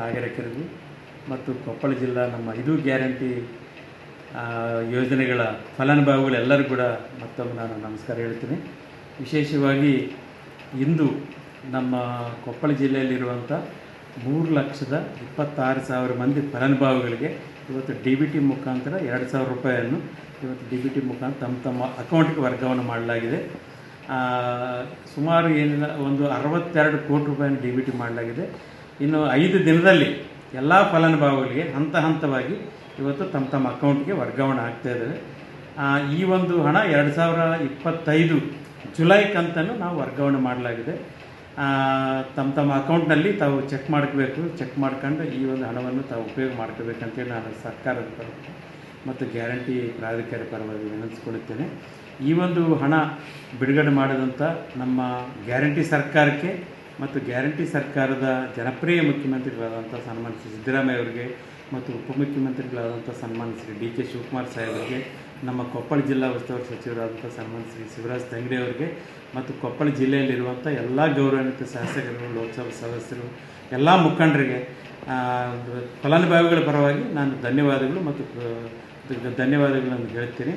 ನಾಗರಿಕರಿಗೂ ಮತ್ತು ಕೊಪ್ಪಳ ಜಿಲ್ಲಾ ನಮ್ಮ ಇದು ಗ್ಯಾರಂಟಿ ಯೋಜನೆಗಳ ಫಲಾನುಭವಿಗಳೆಲ್ಲರೂ ಕೂಡ ಮತ್ತೊಮ್ಮೆ ನಾನು ನಮಸ್ಕಾರ ಹೇಳ್ತೀನಿ. ವಿಶೇಷವಾಗಿ ಇಂದು ನಮ್ಮ ಕೊಪ್ಪಳ ಜಿಲ್ಲೆಯಲ್ಲಿರುವಂಥ ಮೂರು ಲಕ್ಷದ ಇಪ್ಪತ್ತಾರು ಸಾವಿರ ಮಂದಿ ಫಲಾನುಭವಿಗಳಿಗೆ ಇವತ್ತು ಡಿ ಬಿ ಟಿ ಮುಖಾಂತರ ಎರಡು ಸಾವಿರ ರೂಪಾಯಿಯನ್ನು ಇವತ್ತು ಡಿ ಬಿ ಟಿ ಮುಖಾಂತರ ತಮ್ಮ ತಮ್ಮ ಅಕೌಂಟ್ಗೆ ವರ್ಗಾವಣೆ ಮಾಡಲಾಗಿದೆ. ಸುಮಾರು ಏನಿಲ್ಲ, ಒಂದು ಅರವತ್ತೆರಡು ಕೋಟಿ ರೂಪಾಯಿಯನ್ನು ಡಿ ಬಿ ಟಿ ಮಾಡಲಾಗಿದೆ. ಇನ್ನು ಐದು ದಿನದಲ್ಲಿ ಎಲ್ಲ ಫಲಾನುಭವಿಗಳಿಗೆ ಹಂತ ಹಂತವಾಗಿ ಇವತ್ತು ತಮ್ಮ ತಮ್ಮ ಅಕೌಂಟ್ಗೆ ವರ್ಗಾವಣೆ ಆಗ್ತಾ ಇದ್ದಾವೆ. ಆ, ಈ ಒಂದು ಹಣ ಎರಡು ಸಾವಿರ ಇಪ್ಪತ್ತೈದು ಜುಲೈ ಕಂತನ್ನು ನಾವು ವರ್ಗಾವಣೆ ಮಾಡಲಾಗಿದೆ. ತಮ್ಮ ತಮ್ಮ ಅಕೌಂಟ್ನಲ್ಲಿ ತಾವು ಚೆಕ್ ಮಾಡ್ಕೋಬೇಕು ಚೆಕ್ ಮಾಡ್ಕೊಂಡು ಈ ಒಂದು ಹಣವನ್ನು ತಾವು ಉಪಯೋಗ ಮಾಡ್ಕೋಬೇಕಂತೇಳಿ ನಾನು ಸರ್ಕಾರದ ಪರವಾಗಿ ಮತ್ತು ಗ್ಯಾರಂಟಿ ಪ್ರಾಧಿಕಾರ ಪರವಾಗಿ ವಿನಂತಿಸ್ಕೊಳ್ಳುತ್ತೇನೆ. ಈ ಒಂದು ಹಣ ಬಿಡುಗಡೆ ಮಾಡಿದಂಥ ನಮ್ಮ ಗ್ಯಾರಂಟಿ ಸರ್ಕಾರಕ್ಕೆ ಮತ್ತು ಗ್ಯಾರಂಟಿ ಸರ್ಕಾರದ ಜನಪ್ರಿಯ ಮುಖ್ಯಮಂತ್ರಿಗಳಾದಂಥ ಸನ್ಮಾನ್ಯ ಶ್ರೀ ಸಿದ್ದರಾಮಯ್ಯ ಅವರಿಗೆ ಮತ್ತು ಉಪಮುಖ್ಯಮಂತ್ರಿಗಳಾದಂಥ ಸನ್ಮಾನ ಶ್ರೀ ಡಿ ಕೆ ಶಿವಕುಮಾರ್ ಸಾಹೇಬರಿಗೆ ನಮ್ಮ ಕೊಪ್ಪಳ ಜಿಲ್ಲಾ ಉಸ್ತುವಾರಿ ಸಚಿವರಾದಂಥ ಸನ್ಮಾನ ಶ್ರೀ ಶಿವರಾಜ್ ತಂಗಡಿ ಅವರಿಗೆ ಮತ್ತು ಕೊಪ್ಪಳ ಜಿಲ್ಲೆಯಲ್ಲಿರುವಂಥ ಎಲ್ಲ ಗೌರವಾನ್ವಿತ ಶಾಸಕರು, ಲೋಕಸಭಾ ಸದಸ್ಯರು, ಎಲ್ಲ ಮುಖಂಡರಿಗೆ ಫಲಾನುಭವಿಗಳ ಪರವಾಗಿ ನಾನು ಧನ್ಯವಾದಗಳು ಮತ್ತು ಧನ್ಯವಾದಗಳನ್ನು ಹೇಳ್ತೀನಿ.